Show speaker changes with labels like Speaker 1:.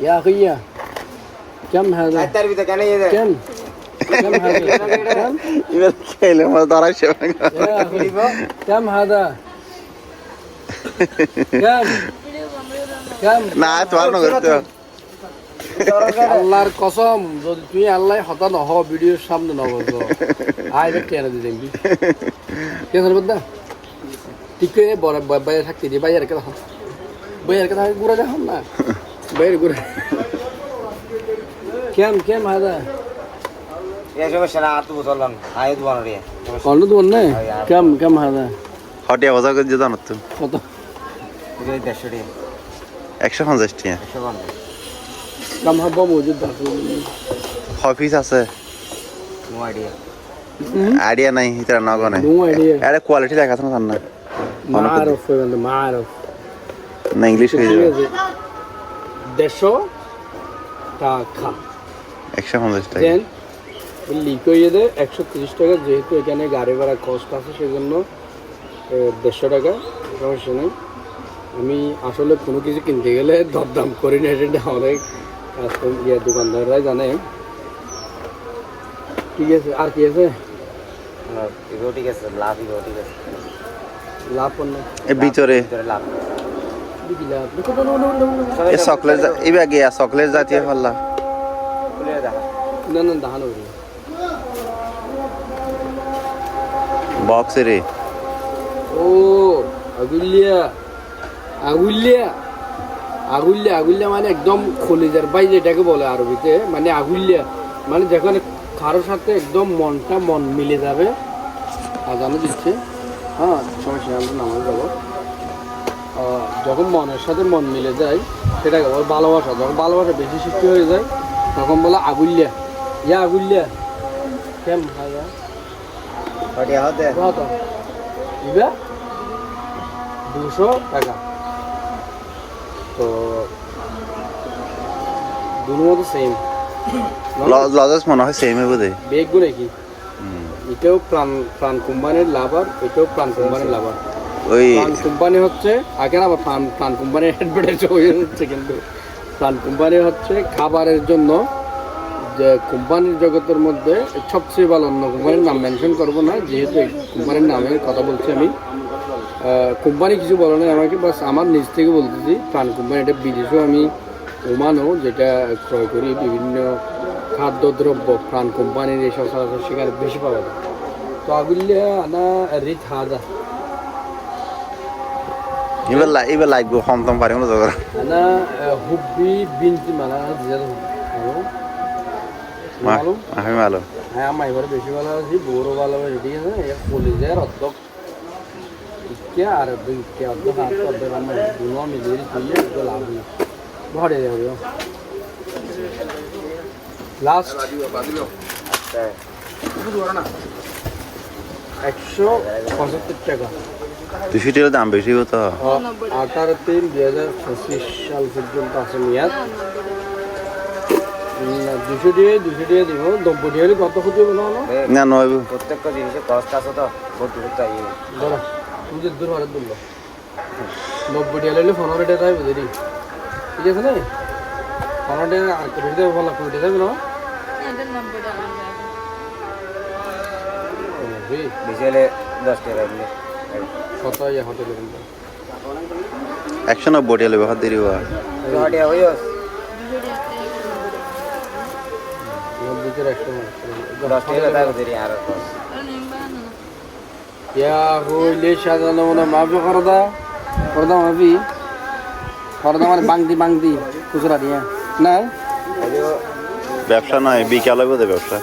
Speaker 1: يا أخي كم هذا؟
Speaker 2: তার ভিতরে কেন ইয়ে দেয়?
Speaker 1: كم؟ كم هذا؟ كم؟
Speaker 3: এবার খেলে আমার দাঁড়াইছে
Speaker 1: يا أخي كم هذا؟ كم؟ كم؟
Speaker 3: না তোমার নগর তো
Speaker 1: আল্লাহর কসম যদি তুই আল্লাহ হতা নহ ভিডিওর সামনে নগদ আয় দেখ টেনে দিয়ে দেখবি কে জানবে না ঠিক করে বড় বাইরে থাকতে দিয়ে বাইরে কথা বাইরে কথা ঘুরে দেখাম না বাইরে ঘুরে কেম কেম
Speaker 2: না রে
Speaker 1: কল তো না কেম কেম হাদা
Speaker 3: হটিয়া বাজার করে দিয়ে তো?
Speaker 1: কত?
Speaker 2: দেড়শো টাকা
Speaker 3: একশো পঞ্চাশ টিয়া।
Speaker 2: একশো পঞ্চাশ।
Speaker 1: কাম হাব্বা মজুদ
Speaker 3: অফিস আছে।
Speaker 2: নো আইডিয়া
Speaker 3: আইডিয়া নাই এটা নগনে
Speaker 1: নো আইডিয়া
Speaker 3: আরে কোয়ালিটি দেখাছ না না
Speaker 1: মা আরফ হইবে মা আরফ
Speaker 3: না ইংলিশ হয়ে যাবে।
Speaker 1: দেড়শো টাকা।
Speaker 3: একশো পঞ্চাশ টাকা।
Speaker 1: দেন লিক হয়ে দেয় একশো তিরিশ টাকা যেহেতু এখানে গাড়ি ভাড়া কষ্ট আছে সেজন্য দেড়শো টাকা সমস্যা নেই। আমি আসলে কোনো কিছু কিনতে গেলে দরদাম করি না এটা অনেক ইয়ে দোকানদাররাই জানে। ঠিক আছে আর কি আছে?
Speaker 2: ঠিক আছে লাভ ঠিক আছে।
Speaker 1: লাভ
Speaker 3: ভিতরে।
Speaker 2: ভিতরে লাভ।
Speaker 3: এ চকলেট এবার গিয়া চকলেট জাতীয় ফেললা
Speaker 1: না না দাহানো
Speaker 3: বক্স রে।
Speaker 1: ও, আগুলিয়া। আগুলিয়া। আগুলিয়া আগুলিয়া মানে একদম খলিজার বাইরে, এটাকে বলে আরবিতে মানে আগুলিয়া। মানে যেখানে কারোর সাথে একদম মনটা মন মিলে যাবে। আজানো দিচ্ছে। হ্যাঁ সমস্যা আমরা নামাজ যাব। যখন মনের সাথে মন মিলে যায় সেটাকে বলে ভালোবাসা। যখন ভালোবাসা বেশি সৃষ্টি হয়ে যায় তখন বলে আগুলিয়া। ইয়া আগুলিয়া। কেম দিবে? দুশো টাকা। তো দুনো মতো সেম
Speaker 3: লজেস মনে হয় সেম হবে দে
Speaker 1: বেগগুলো কি? এটাও প্রাণ প্রাণ কোম্পানির লাভার এটাও প্রাণ কোম্পানির লাভার
Speaker 3: ওই
Speaker 1: কোম্পানি হচ্ছে আগে আবার প্রাণ প্রাণ কোম্পানির যাচ্ছে কিন্তু। প্রাণ কোম্পানি হচ্ছে খাবারের জন্য যে কোম্পানির জগতের মধ্যে সবচেয়ে ভালো অন্য কোম্পানির নাম মেনশন করব না, যেহেতু কোম্পানির নামে কথা বলছি আমি। কোম্পানি কিছু বলে না আমাকে, বাস আমার নিজ থেকে বলতেছি প্রাণ কোম্পানি এটা বিদেশেও আমি ওমানও, যেটা ক্রয় করি বিভিন্ন খাদ্যদ্রব্য, প্রাণ কোম্পানির এই সচরাচর সেখানে বেশি পাওয়া যায়। তো আগুলিয়া আনা রিত হাজা
Speaker 3: এবার লাই এবার লাগবে হমতম পারি না জগর
Speaker 1: أنا حبي بنتي মালানা زيادة حب মালুম
Speaker 3: আমি ভালো
Speaker 1: হ্যাঁ আমার এবারে বেশি ভালো আছি বড় ভালো আছে ঠিক আছে এ কলেজের অর্ধক ইকে আর ইকে অর্ধক হাত অর্ধক আমার দুনো মিলিয়ে তুলে একটু লাভ নেই ভরে যাবে লাস্ট একশো পঁচাত্তর টাকা
Speaker 3: দুশো টাকার দাম বেশি হতো।
Speaker 1: আঠারো তিন দুই হাজার পঁচিশ সাল পর্যন্ত আছে মেয়াদ। দুশো দিয়ে দুশো দিয়ে দিব। দিয়ে হলে কত ক্ষতি হবে না
Speaker 3: না নয়
Speaker 2: প্রত্যেকটা জিনিসের কষ্ট আছে তো ভর্তি করতে
Speaker 1: ধরো তুমি যে দূর হরে তুললো নব্বই দিয়ে হলে পনেরো টাকা থাকবে যদি ঠিক আছে না? পনেরো টাকা আর কোটি টাকা ভালো কোটি টাকা থাকবে না
Speaker 2: বেশি হলে দশ টাকা
Speaker 1: কত ইয়ে হোটেলে কিন্তু
Speaker 3: একশো নব্বই টাকা লেবে হাত দেরি হওয়া।
Speaker 2: হটিয়া হইও
Speaker 1: নব্বই করে একশো
Speaker 2: দশ টাকা থাকবে
Speaker 1: ইয়া হইলে সাজানো মনে মাফি করদা করদা মাফি? করদা মানে বাংদি বাংদি খুচরা দিয়া। না
Speaker 3: ব্যবসা নয় বিকালে বোধ ব্যবসা।